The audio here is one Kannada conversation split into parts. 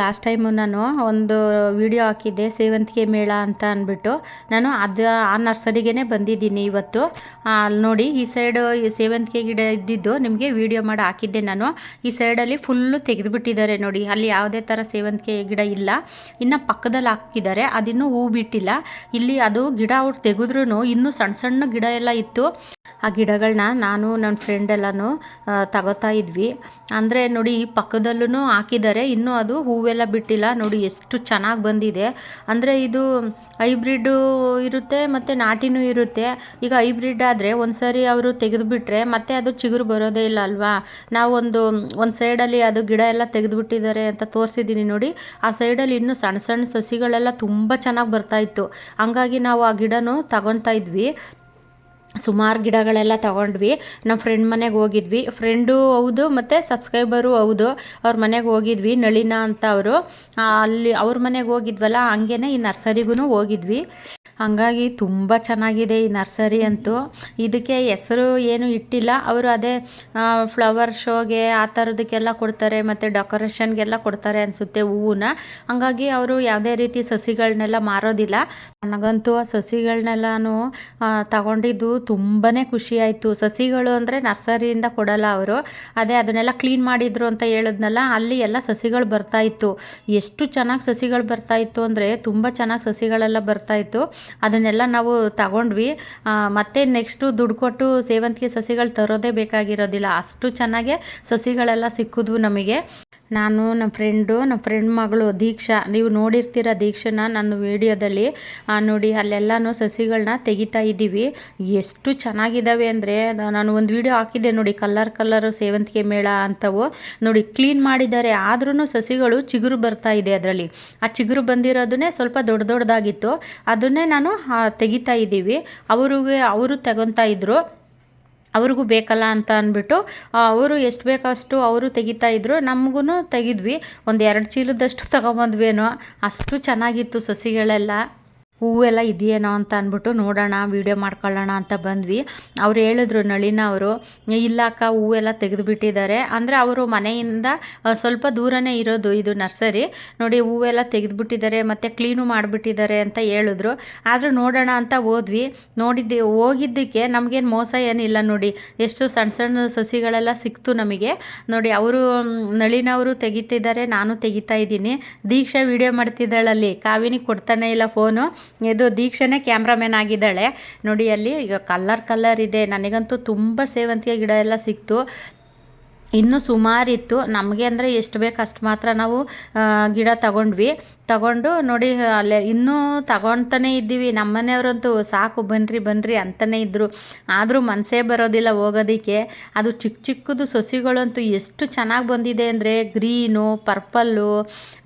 ಲಾಸ್ಟ್ ಟೈಮು ನಾನು ಒಂದು ವಿಡಿಯೋ ಹಾಕಿದ್ದೆ, ಸೇವಂತಿಗೆ ಮೇಳ ಅಂತ ಅಂದ್ಬಿಟ್ಟು. ನಾನು ಅದು, ಆ ನರ್ಸರಿಗೇ ಬಂದಿದ್ದೀನಿ ಇವತ್ತು. ಅಲ್ಲಿ ನೋಡಿ, ಈ ಸೈಡು ಸೇವಂತಿಗೆ ಗಿಡ ಇದ್ದಿದ್ದು ನಿಮಗೆ ವಿಡಿಯೋ ಮಾಡಿ ಹಾಕಿದ್ದೆ ನಾನು. ಈ ಸೈಡಲ್ಲಿ ಫುಲ್ಲು ತೆಗೆದುಬಿಟ್ಟಿದ್ದಾರೆ ನೋಡಿ. ಅಲ್ಲಿ ಯಾವುದೇ ಥರ ಸೇವಂತಿಗೆ ಗಿಡ ಇಲ್ಲ. ಇನ್ನು ಪಕ್ಕದಲ್ಲಿ ಹಾಕಿದ್ದಾರೆ. ಅದಿನ್ನೂ ಹೂ ಬಿಟ್ಟಿಲ್ಲ. ಇಲ್ಲಿ ಅದು ಗಿಡ ಅವ್ರು ತೆಗೆದ್ರೂ ಇನ್ನೂ ಸಣ್ಣ ಸಣ್ಣ ಗಿಡ ಎಲ್ಲ ಇತ್ತು. ಆ ಗಿಡಗಳನ್ನ ನಾನು ನನ್ನ ಫ್ರೆಂಡ್ ಎಲ್ಲನೂ ತಗೋತಾ ಇದ್ವಿ. ಅಂದರೆ ನೋಡಿ, ಈ ಪಕ್ಕದಲ್ಲೂ ಹಾಕಿದ್ದಾರೆ. ಇನ್ನೂ ಅದು ಹೂವೆಲ್ಲ ಬಿಟ್ಟಿಲ್ಲ. ನೋಡಿ, ಎಷ್ಟು ಚೆನ್ನಾಗಿ ಬಂದಿದೆ. ಅಂದರೆ ಇದು ಹೈಬ್ರಿಡ್ಡು ಇರುತ್ತೆ ಮತ್ತು ನಾಟಿನೂ ಇರುತ್ತೆ. ಈಗ ಹೈಬ್ರಿಡ್ ಆದರೆ ಒಂದು ಸರಿ ಅವರು ತೆಗೆದುಬಿಟ್ರೆ ಮತ್ತೆ ಅದು ಚಿಗುರು ಬರೋದೇ ಇಲ್ಲ ಅಲ್ವಾ? ನಾವೊಂದು, ಒಂದು ಸೈಡಲ್ಲಿ ಅದು ಗಿಡ ಎಲ್ಲ ತೆಗೆದುಬಿಟ್ಟಿದ್ದಾರೆ ಅಂತ ತೋರಿಸಿದ್ದೀನಿ ನೋಡಿ. ಆ ಸೈಡಲ್ಲಿ ಇನ್ನೂ ಸಣ್ಣ ಸಣ್ಣ ಸಸಿಗಳೆಲ್ಲ ತುಂಬ ಚೆನ್ನಾಗಿ ಬರ್ತಾಯಿತ್ತು ಹಂಗಾಗಿ ನಾವು ಆ ಗಿಡನೂ ತಗೊತಾ ಇದ್ವಿ. ಸುಮಾರು ಗಿಡಗಳೆಲ್ಲ ತಗೊಂಡ್ವಿ. ನಮ್ಮ ಫ್ರೆಂಡ್ ಮನೆಗೆ ಹೋಗಿದ್ವಿ. ಫ್ರೆಂಡು ಹೌದು, ಮತ್ತು ಸಬ್ಸ್ಕ್ರೈಬರು ಹೌದು. ಅವ್ರ ಮನೆಗೆ ಹೋಗಿದ್ವಿ, ನಳಿನ ಅಂತ ಅವರು. ಅಲ್ಲಿ ಅವ್ರ ಮನೆಗೆ ಹೋಗಿದ್ವಲ್ಲ ಹಂಗೇ ಈ ನರ್ಸರಿಗೂ ಹೋಗಿದ್ವಿ. ಹಾಗಾಗಿ ತುಂಬ ಚೆನ್ನಾಗಿದೆ ಈ ನರ್ಸರಿ ಅಂತೂ. ಇದಕ್ಕೆ ಹೆಸರು ಏನು ಇಟ್ಟಿಲ್ಲ. ಅವರು ಅದೇ ಫ್ಲವರ್ ಶೋಗೆ ಆ ಥರದಕ್ಕೆಲ್ಲ ಕೊಡ್ತಾರೆ, ಮತ್ತು ಡೆಕೋರೇಷನ್ಗೆಲ್ಲ ಕೊಡ್ತಾರೆ ಅನಿಸುತ್ತೆ ಹೂವನ್ನ. ಹಾಗಾಗಿ ಅವರು ಯಾವುದೇ ರೀತಿ ಸಸಿಗಳನ್ನೆಲ್ಲ ಮಾರೋದಿಲ್ಲ. ನನಗಂತೂ ಆ ಸಸಿಗಳನ್ನೆಲ್ಲನೂ ತಗೊಂಡಿದ್ದು ತುಂಬಾ ಖುಷಿಯಾಯಿತು ಸಸಿಗಳು ಅಂದರೆ ನರ್ಸರಿಯಿಂದ ಕೊಡಲ್ಲ ಅವರು. ಅದೇ ಅದನ್ನೆಲ್ಲ ಕ್ಲೀನ್ ಮಾಡಿದ್ರು ಅಂತ ಹೇಳಿದ್ನಲ್ಲ, ಅಲ್ಲಿ ಎಲ್ಲ ಸಸಿಗಳು ಬರ್ತಾಯಿತ್ತು ಎಷ್ಟು ಚೆನ್ನಾಗಿ ಸಸಿಗಳು ಬರ್ತಾಯಿತ್ತು ಅಂದರೆ ತುಂಬ ಚೆನ್ನಾಗಿ ಸಸಿಗಳೆಲ್ಲ ಬರ್ತಾಯಿತ್ತು ಅದನ್ನೆಲ್ಲ ನಾವು ತಗೊಂಡ್ವಿ. ಮತ್ತೆ ನೆಕ್ಸ್ಟು ದುಡ್ಡು ಕೊಟ್ಟು ಸೇವಂತಿಗೆ ಸಸಿಗಳು ತರೋದೇ ಬೇಕಾಗಿರೋದಿಲ್ಲ. ಅಷ್ಟು ಚೆನ್ನಾಗೆ ಸಸಿಗಳೆಲ್ಲ ಸಿಕ್ಕಿದ್ವು ನಮಗೆ. ನಾನು ನಮ್ಮ ಫ್ರೆಂಡು ನಮ್ಮ ಫ್ರೆಂಡ್ ಮಗಳು ದೀಕ್ಷಾ. ನೀವು ನೋಡಿರ್ತೀರ ದೀಕ್ಷನ ನನ್ನ ವೀಡಿಯೋದಲ್ಲಿ. ನೋಡಿ, ಅಲ್ಲೆಲ್ಲನೂ ಸಸಿಗಳನ್ನ ತೆಗಿತಾ ಇದ್ದೀವಿ. ಎಷ್ಟು ಚೆನ್ನಾಗಿದ್ದಾವೆ ಅಂದರೆ, ನಾನು ಒಂದು ವೀಡಿಯೋ ಹಾಕಿದ್ದೆ ನೋಡಿ, ಕಲ್ಲರ್ ಕಲ್ಲರು ಸೇವಂತಿಗೆ ಮೇಳ ಅಂಥವು ನೋಡಿ, ಕ್ಲೀನ್ ಮಾಡಿದ್ದಾರೆ. ಆದ್ರೂ ಸಸಿಗಳು ಚಿಗುರು ಬರ್ತಾ ಇದೆ ಅದರಲ್ಲಿ. ಆ ಚಿಗುರು ಬಂದಿರೋದನ್ನೇ ಸ್ವಲ್ಪ ದೊಡ್ಡ ದೊಡ್ಡದಾಗಿತ್ತು ಅದನ್ನೇ ನಾನು ತೆಗಿತಾ ಇದ್ದೀವಿ. ಅವ್ರಿಗೆ, ಅವರು ತಗೊತಾ ಇದ್ರು. ಅವ್ರಿಗೂ ಬೇಕಲ್ಲ ಅಂತ ಅಂದ್ಬಿಟ್ಟು ಅವರು ಎಷ್ಟು ಬೇಕಷ್ಟು ಅವರು ತೆಗಿತಾ ಇದ್ರು ನಮಗೂ ತೆಗಿದ್ವಿ. ಒಂದು ಎರಡು ಚೀಲದಷ್ಟು ತಗೊಂಬಂದ್ವೇನೋ. ಅಷ್ಟು ಚೆನ್ನಾಗಿತ್ತು ಸಸಿಗಳೆಲ್ಲ. ಹೂವೆಲ್ಲ ಇದೆಯೇನೋ ಅಂತ ಅಂದ್ಬಿಟ್ಟು ನೋಡೋಣ, ವೀಡಿಯೋ ಮಾಡ್ಕೊಳ್ಳೋಣ ಅಂತ ಬಂದ್ವಿ. ಅವ್ರು ಹೇಳಿದ್ರು, ನಳಿನ ಅವರು ಇಲ್ಲ ಅಕ್ಕ, ಹೂವೆಲ್ಲ ತೆಗೆದುಬಿಟ್ಟಿದ್ದಾರೆ. ಅಂದರೆ ಅವರು ಮನೆಯಿಂದ ಸ್ವಲ್ಪ ದೂರನೇ ಇರೋದು ಇದು ನರ್ಸರಿ. ನೋಡಿ, ಹೂವೆಲ್ಲ ತೆಗೆದುಬಿಟ್ಟಿದ್ದಾರೆ, ಮತ್ತು ಕ್ಲೀನು ಮಾಡಿಬಿಟ್ಟಿದ್ದಾರೆ ಅಂತ ಹೇಳಿದ್ರು. ಆದರೂ ನೋಡೋಣ ಅಂತ ಹೋದ್ವಿ. ನೋಡಿದ್ದೆ, ಹೋಗಿದ್ದಕ್ಕೆ ನಮಗೇನು ಮೋಸ ಏನಿಲ್ಲ ನೋಡಿ. ಎಷ್ಟು ಸಣ್ಣ ಸಣ್ಣ ಸಸಿಗಳೆಲ್ಲ ಸಿಕ್ತು ನಮಗೆ. ನೋಡಿ, ಅವರು ನಳಿನವರು ತೆಗಿತಿದ್ದಾರೆ, ನಾನು ತೆಗಿತಾ ಇದ್ದೀನಿ. ದೀಕ್ಷಾ ವೀಡಿಯೋ ಮಾಡ್ತಿದ್ದಾಳಲ್ಲಿ. ಕಾವಿನಿ ಕೊಡ್ತಾನೆ ಇಲ್ಲ ಫೋನು. ಇದು ದೀಕ್ಷೆನೇ ಕ್ಯಾಮ್ರಾಮ್ಯಾನ್ ಆಗಿದ್ದಾಳೆ. ನೋಡಿ ಅಲ್ಲಿ ಈಗ ಕಲ್ಲರ್ ಕಲ್ಲರ್ ಇದೆ. ನನಗಂತೂ ತುಂಬ ಸೇವಂತಿಗೆ ಗಿಡ ಎಲ್ಲ ಸಿಕ್ತು. ಇನ್ನೂ ಸುಮಾರಿತ್ತು. ನಮಗೆ ಅಂದರೆ ಎಷ್ಟು ಬೇಕು ಅಷ್ಟು ಮಾತ್ರ ನಾವು ಗಿಡ ತಗೊಂಡ್ವಿ. ತಗೊಂಡು ನೋಡಿ, ಅಲ್ಲೇ ಇನ್ನೂ ತಗೊಳ್ತಾನೆ ಇದ್ದೀವಿ. ನಮ್ಮ ಮನೆಯವರಂತೂ ಸಾಕು ಬನ್ನಿರಿ ಬನ್ನಿರಿ ಅಂತಲೇ ಇದ್ದರು ಆದರೂ ಮನಸ್ಸೇ ಬರೋದಿಲ್ಲ ಹೋಗೋದಕ್ಕೆ. ಅದು ಚಿಕ್ಕ ಚಿಕ್ಕದು ಸಸಿಗಳಂತೂ ಎಷ್ಟು ಚೆನ್ನಾಗಿ ಬಂದಿದೆ ಅಂದರೆ ಗ್ರೀನು, ಪರ್ಪಲ್ಲು,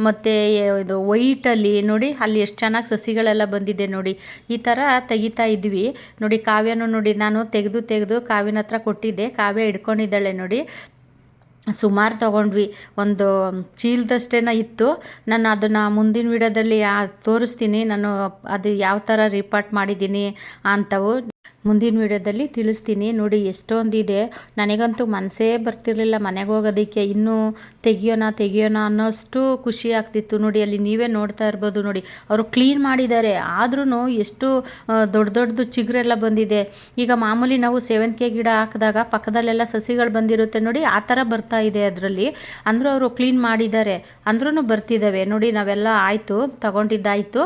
ಮತ್ತು ಇದು ವೈಟಲ್ಲಿ ನೋಡಿ ಅಲ್ಲಿ ಎಷ್ಟು ಚೆನ್ನಾಗಿ ಸಸಿಗಳೆಲ್ಲ ಬಂದಿದೆ ನೋಡಿ. ಈ ಥರ ತೆಗಿತಾ ಇದ್ವಿ. ನೋಡಿ ಕಾವ್ಯನೂ ನೋಡಿ ನಾನು ತೆಗೆದು ತೆಗೆದು ಕಾವಿನ ಹತ್ರ ಕೊಟ್ಟಿದ್ದೆ. ಕಾವ್ಯ ಹಿಡ್ಕೊಂಡಿದ್ದಾಳೆ ನೋಡಿ. ಸುಮಾರು ತೊಗೊಂಡ್ವಿ. ಒಂದು ಚೀಲದಷ್ಟೇನ ಇತ್ತು. ನಾನು ಅದನ್ನು ಮುಂದಿನ ವಿಡಿಯೋದಲ್ಲಿ ತೋರಿಸ್ತೀನಿ. ನಾನು ಅದು ಯಾವ ಥರ ರಿಪಾರ್ಟ್ ಮಾಡಿದ್ದೀನಿ ಅಂಥವು ಮುಂದಿನ ವಿಡಿಯೋದಲ್ಲಿ ತಿಳಿಸ್ತೀನಿ. ನೋಡಿ, ಎಷ್ಟೊಂದಿದೆ. ನನಗಂತೂ ಮನಸ್ಸೇ ಬರ್ತಿರಲಿಲ್ಲ ಮನೆಗೆ ಹೋಗೋದಕ್ಕೆ. ಇನ್ನೂ ತೆಗಿಯೋಣ ತೆಗಿಯೋಣ ಅನ್ನೋಷ್ಟು ಖುಷಿ ಆಗ್ತಿತ್ತು. ನೋಡಿ, ಅಲ್ಲಿ ನೀವೇ ನೋಡ್ತಾ ಇರ್ಬೋದು. ನೋಡಿ, ಅವರು ಕ್ಲೀನ್ ಮಾಡಿದ್ದಾರೆ. ಆದ್ರೂ ಎಷ್ಟು ದೊಡ್ಡ ದೊಡ್ಡದು ಚಿಗುರೆಲ್ಲ ಬಂದಿದೆ. ಈಗ ಮಾಮೂಲಿ ನಾವು ಸೇವಂತಿಗೆ ಗಿಡ ಹಾಕಿದಾಗ ಪಕ್ಕದಲ್ಲೆಲ್ಲ ಸಸಿಗಳು ಬಂದಿರುತ್ತೆ. ನೋಡಿ, ಆ ಥರ ಬರ್ತಾ ಇದೆ ಅದರಲ್ಲಿ. ಅಂದರೂ ಅವರು ಕ್ಲೀನ್ ಮಾಡಿದ್ದಾರೆ. ಅಂದ್ರೂ ಬರ್ತಿದ್ದಾವೆ ನೋಡಿ, ನಾವೆಲ್ಲ ಆಯಿತು, ತಗೊಂಡಿದ್ದಾಯಿತು.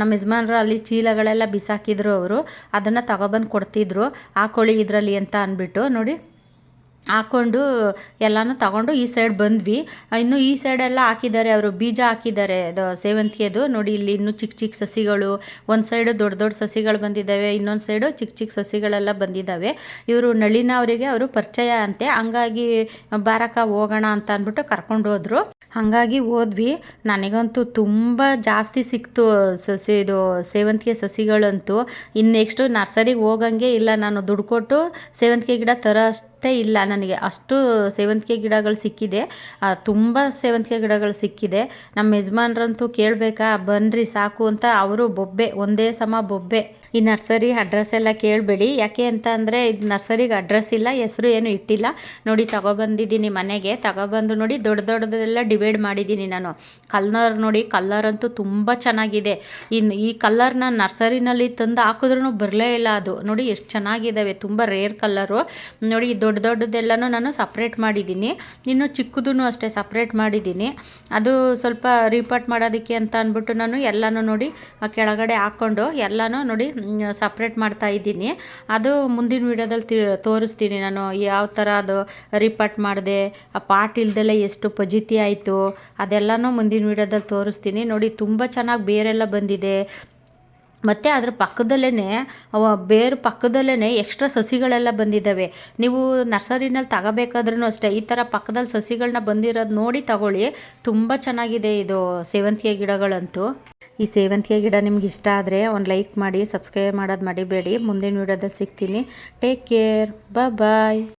ನಮ್ಮ ಯಜಮಾನ್ರು ಅಲ್ಲಿ ಚೀಲಗಳೆಲ್ಲ ಬಿಸಾಕಿದ್ರು ಅವರು. ಅದನ್ನು ತಗೊಬಂದು ಕೊಡ್ತಿದ್ರು ಹಾಕೊಳ್ಳಿ ಇದರಲ್ಲಿ ಅಂತ ಅಂದ್ಬಿಟ್ಟು ನೋಡಿ ಹಾಕ್ಕೊಂಡು ಎಲ್ಲನೂ ತಗೊಂಡು ಈ ಸೈಡ್ ಬಂದ್ವಿ. ಇನ್ನು ಈ ಸೈಡೆಲ್ಲ ಹಾಕಿದ್ದಾರೆ ಅವರು, ಬೀಜ ಹಾಕಿದ್ದಾರೆ, ಅದು ಸೇವಂತಿಯದು. ನೋಡಿ ಇಲ್ಲಿ ಇನ್ನೂ ಚಿಕ್ಕ ಚಿಕ್ಕ ಸಸಿಗಳು, ಒಂದು ಸೈಡು ದೊಡ್ಡ ದೊಡ್ಡ ಸಸಿಗಳು ಬಂದಿದ್ದಾವೆ, ಇನ್ನೊಂದು ಸೈಡು ಚಿಕ್ಕ ಚಿಕ್ಕ ಸಸಿಗಳೆಲ್ಲ ಬಂದಿದ್ದಾವೆ. ಇವರು ನಳಿನ ಅವರಿಗೆ ಅವರು ಪರಿಚಯ ಅಂತೆ, ಹಂಗಾಗಿ ಬಾರಕ ಹೋಗೋಣ ಅಂತ ಅಂದ್ಬಿಟ್ಟು ಕರ್ಕೊಂಡು ಹೋದ್ರು. ಹಾಗಾಗಿ ಹೋದ್ವಿ. ನನಗಂತೂ ತುಂಬ ಜಾಸ್ತಿ ಸಿಕ್ತು ಸಸಿ ಇದು ಸೇವಂತಿಗೆ ಸಸಿಗಳಂತೂ. ಇನ್ನು ನೆಕ್ಸ್ಟು ನರ್ಸರಿಗೆ ಹೋಗಂಗೆ ಇಲ್ಲ, ನಾನು ದುಡ್ಡು ಕೊಟ್ಟು ಸೇವಂತಿಗೆ ಗಿಡ ತರೋ ಅಷ್ಟೇ ಇಲ್ಲ ನನಗೆ. ಅಷ್ಟು ಸೇವಂತಿಗೆ ಗಿಡಗಳು ಸಿಕ್ಕಿದೆ. ತುಂಬ ಸೇವಂತಿಗೆ ಗಿಡಗಳು ಸಿಕ್ಕಿದೆ. ನಮ್ಮ ಯಜಮಾನ್ರಂತೂ ಕೇಳಬೇಕಾ ಬನ್ನಿರಿ ಸಾಕು ಅಂತ. ಅವರು ಬೊಬ್ಬೆ, ಒಂದೇ ಸಮ ಬೊಬ್ಬೆ. ಈ ನರ್ಸರಿ ಅಡ್ರೆಸ್ ಎಲ್ಲ ಕೇಳಬೇಡಿ. ಯಾಕೆ ಅಂತ ಅಂದರೆ ಇದು ನರ್ಸರಿಗೆ ಅಡ್ರೆಸ್ ಇಲ್ಲ, ಹೆಸರು ಏನು ಇಟ್ಟಿಲ್ಲ. ನೋಡಿ, ತಗೊಬಂದಿದ್ದೀನಿ ಮನೆಗೆ. ತಗೊಬಂದು ನೋಡಿ, ದೊಡ್ಡ ದೊಡ್ಡದೆಲ್ಲ ಡಿವೈಡ್ ಮಾಡಿದ್ದೀನಿ ನಾನು. ಕಲ್ಲರ್ ನೋಡಿ ಕಲ್ಲರ್ ಅಂತೂ ತುಂಬ ಚೆನ್ನಾಗಿದೆ. ಇನ್ನು ಈ ಕಲ್ಲರ್ನ ನರ್ಸರಿನಲ್ಲಿ ತಂದು ಹಾಕಿದ್ರೂ ಬರಲೇ ಇಲ್ಲ ಅದು. ನೋಡಿ, ಎಷ್ಟು ಚೆನ್ನಾಗಿದ್ದಾವೆ ತುಂಬ ರೇರ್ ಕಲ್ಲರು ನೋಡಿ ದೊಡ್ಡ ದೊಡ್ಡದೆಲ್ಲನೂ ನಾನು ಸಪ್ರೇಟ್ ಮಾಡಿದ್ದೀನಿ. ಇನ್ನು ಚಿಕ್ಕದೂ ಅಷ್ಟೇ ಸಪ್ರೇಟ್ ಮಾಡಿದ್ದೀನಿ. ಅದು ಸ್ವಲ್ಪ ರೀಪಾರ್ಟ್ ಮಾಡೋದಕ್ಕೆ ಅಂತ ಅಂದ್ಬಿಟ್ಟು ನಾನು ಎಲ್ಲನೂ ನೋಡಿ ಕೆಳಗಡೆ ಹಾಕ್ಕೊಂಡು ಎಲ್ಲನೂ ನೋಡಿ ಸಪ್ರೇಟ್ ಮಾಡ್ತಾ ಇದ್ದೀನಿ. ಅದು ಮುಂದಿನ ವೀಡಿಯೋದಲ್ಲಿ ತಿ, ತೋರಿಸ್ತೀನಿ ನಾನು ಯಾವ ಥರ ಅದು ರಿಪಾರ್ಟ್ ಮಾಡಿದೆ, ಆ ಪಾಟ್ ಇಲ್ದೆಲ್ಲ ಎಷ್ಟು ಪಜಿತಿ ಆಯಿತು, ಅದೆಲ್ಲನೂ ಮುಂದಿನ ವೀಡಿಯೋದಲ್ಲಿ ತೋರಿಸ್ತೀನಿ. ನೋಡಿ, ತುಂಬ ಚೆನ್ನಾಗಿ ಬೇರೆಲ್ಲ ಬಂದಿದೆ. ಮತ್ತು ಅದ್ರ ಪಕ್ಕದಲ್ಲೇ ಬೇರು ಪಕ್ಕದಲ್ಲೇ ಎಕ್ಸ್ಟ್ರಾ ಸಸಿಗಳೆಲ್ಲ ಬಂದಿದ್ದಾವೆ ನೀವು ನರ್ಸರಿನಲ್ಲಿ ತಗೋಬೇಕಾದ್ರೂ ಅಷ್ಟೇ, ಈ ಥರ ಪಕ್ಕದಲ್ಲಿ ಸಸಿಗಳನ್ನ ಬಂದಿರೋದು ನೋಡಿ ತಗೊಳ್ಳಿ. ತುಂಬ ಚೆನ್ನಾಗಿದೆ ಇದು ಸೇವಂತಿಗೆ ಗಿಡಗಳಂತೂ. ಈ ಸೇವಂತಿಗೆ ಗಿಡ ನಿಮ್ಗೆ ಇಷ್ಟ ಆದರೆ ಒಂದು ಲೈಕ್ ಮಾಡಿ ಸಬ್ಸ್ಕ್ರೈಬ್ ಮಾಡೋದು ಮಡಿಬೇಡಿ ಮುಂದಿನ ವಿಡಿಯೋದಲ್ಲಿ ಸಿಗ್ತೀನಿ. Take care bye